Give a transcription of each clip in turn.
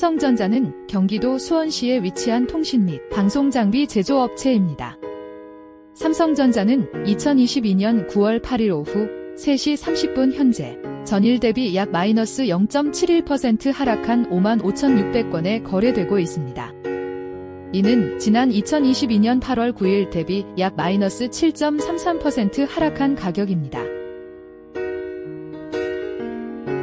삼성전자는 경기도 수원시에 위치한 통신 및 방송 장비 제조업체입니다. 삼성전자는 2022년 9월 8일 오후 3시 30분 현재 전일 대비 약 마이너스 0.71% 하락한 55,600건에 거래되고 있습니다. 이는 지난 2022년 8월 9일 대비 약 마이너스 7.33% 하락한 가격입니다.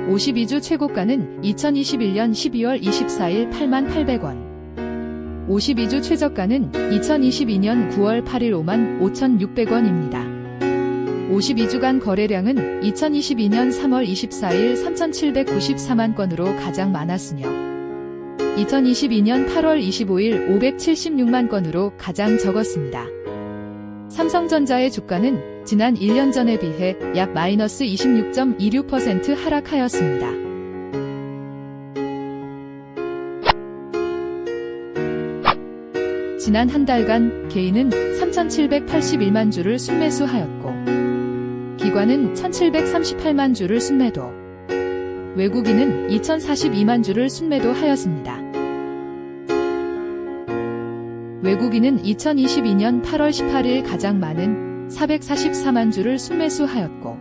52주 최고가는 2021년 12월 24일 8만 800원. 52주 최저가는 2022년 9월 8일 5만 5,600원입니다. 52주간 거래량은 2022년 3월 24일 3,794만 건으로 가장 많았으며 2022년 8월 25일 576만 건으로 가장 적었습니다. 삼성전자의 주가는 지난 1년 전에 비해 약 마이너스 26.26% 하락하였습니다. 지난 한 달간 개인은 3,781만 주를 순매수하였고 기관은 1,738만 주를 순매도 외국인은 2,042만 주를 순매도하였습니다. 외국인은 2022년 8월 18일 가장 많은 444만 주를 순매수하였고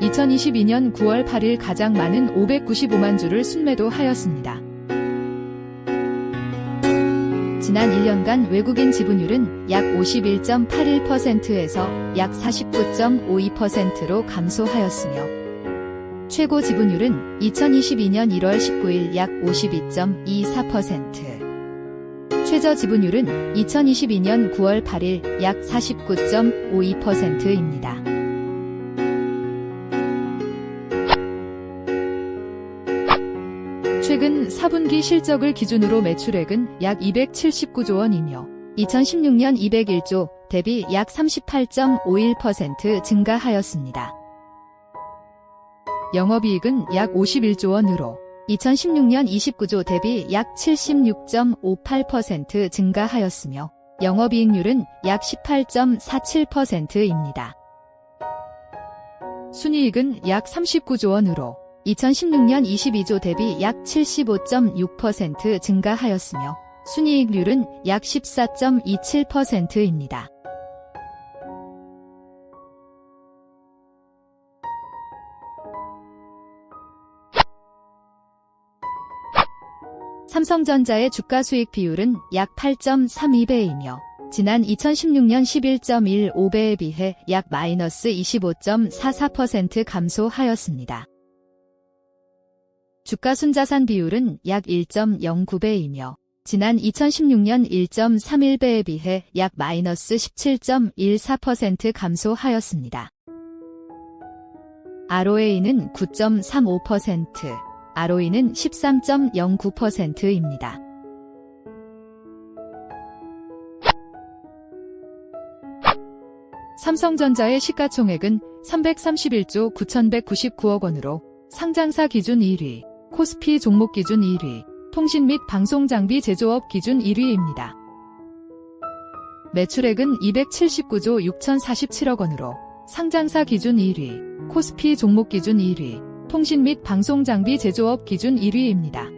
2022년 9월 8일 가장 많은 595만 주를 순매도하였습니다. 지난 1년간 외국인 지분율은 약 51.81%에서 약 49.52%로 감소하였으며 최고 지분율은 2022년 1월 19일 약 52.24%, 최저 지분율은 2022년 9월 8일 약 49.52%입니다. 최근 4분기 실적을 기준으로 매출액은 약 279조 원이며 2016년 201조 대비 약 38.51% 증가하였습니다. 영업이익은 약 51조 원으로 2016년 29조 대비 약 76.58% 증가하였으며 영업이익률은 약 18.47%입니다. 순이익은 약 39조 원으로 2016년 22조 대비 약 75.6% 증가하였으며 순이익률은 약 14.27%입니다. 삼성전자의 주가 수익 비율은 약 8.32배이며 지난 2016년 11.15배에 비해 약 마이너스 25.44% 감소하였습니다. 주가 순자산 비율은 약 1.09배이며 지난 2016년 1.31배에 비해 약 마이너스 17.14% 감소하였습니다. ROA는 9.35%, ROE는 13.09%입니다. 삼성전자의 시가총액은 331조 9,199억 원으로 상장사 기준 1위, 코스피 종목 기준 1위, 통신 및 방송장비 제조업 기준 1위입니다. 매출액은 279조 6,047억 원으로 상장사 기준 1위, 코스피 종목 기준 1위, 통신 및 방송 장비 제조업 기준 1위입니다.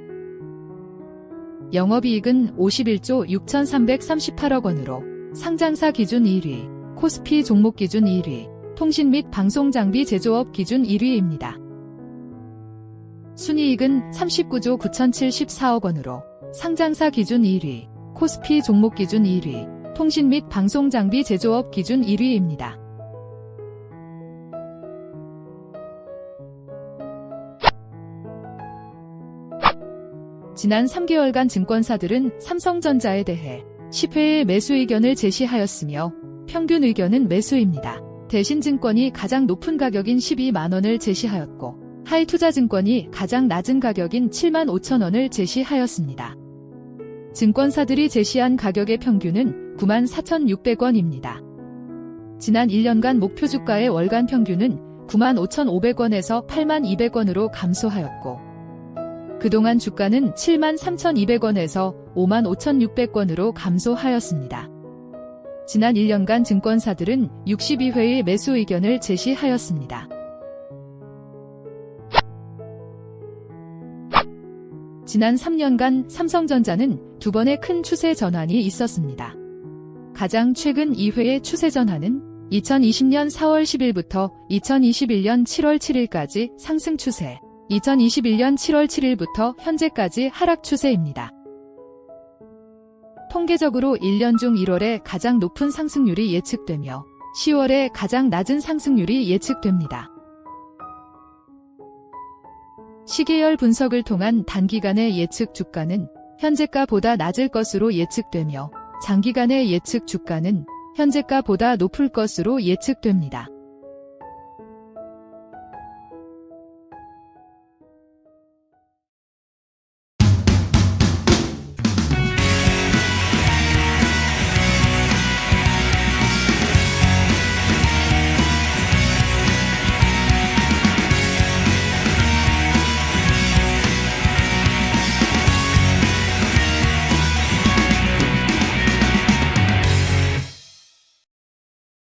영업이익은 51조 6,338억 원으로 상장사 기준 1위, 코스피 종목 기준 1위, 통신 및 방송 장비 제조업 기준 1위입니다. 순이익은 39조 9,074억 원으로 상장사 기준 1위, 코스피 종목 기준 1위, 통신 및 방송 장비 제조업 기준 1위입니다. 지난 3개월간 증권사들은 삼성전자에 대해 10회의 매수 의견을 제시하였으며 평균 의견은 매수입니다. 대신증권이 가장 높은 가격인 12만원을 제시하였고 하이투자증권이 가장 낮은 가격인 7만 5천원을 제시하였습니다. 증권사들이 제시한 가격의 평균은 9만 4,600원입니다. 지난 1년간 목표 주가의 월간 평균은 9만 5,500원에서 8만 200원으로 감소하였고 그동안 주가는 7만 3,200원에서 5만 5,600원으로 감소하였습니다. 지난 1년간 증권사들은 62회의 매수 의견을 제시하였습니다. 지난 3년간 삼성전자는 두 번의 큰 추세 전환이 있었습니다. 가장 최근 2회의 추세 전환은 2020년 4월 10일부터 2021년 7월 7일까지 상승 추세, 2021년 7월 7일부터 현재까지 하락 추세입니다. 통계적으로 1년 중 1월에 가장 높은 상승률이 예측되며 10월에 가장 낮은 상승률이 예측됩니다. 시계열 분석을 통한 단기간의 예측 주가는 현재가보다 낮을 것으로 예측되며 장기간의 예측 주가는 현재가보다 높을 것으로 예측됩니다.